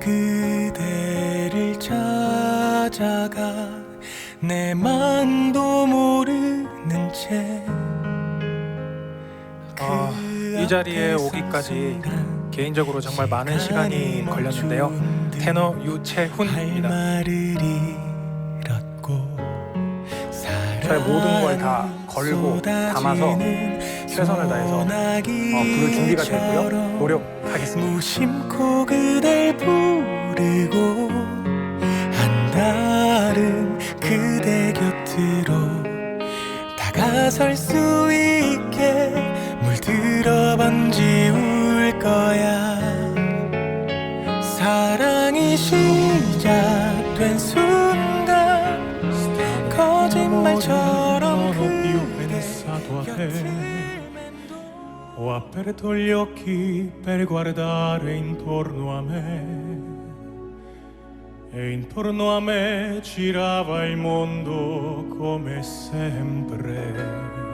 그대를 찾아가 내 맘도 모르는 채 아, 그이 자리에 오기까지 개인적으로 정말 많은 시간이 걸렸는데요. 테너 할 유채훈입니다. 저의 모든 걸 다 걸고 담아서 최선을 다해서 어, 부를 준비가 됐고요. 노력하겠습니다. 무심코 그댈 부르고 한달은 그대 곁으로 다가설 수 있게 물들어 번지울 거야. 사랑이 시작된 순간 거짓말처럼 Ho aperto gli occhi per guardare intorno a me e intorno a me girava il mondo come sempre.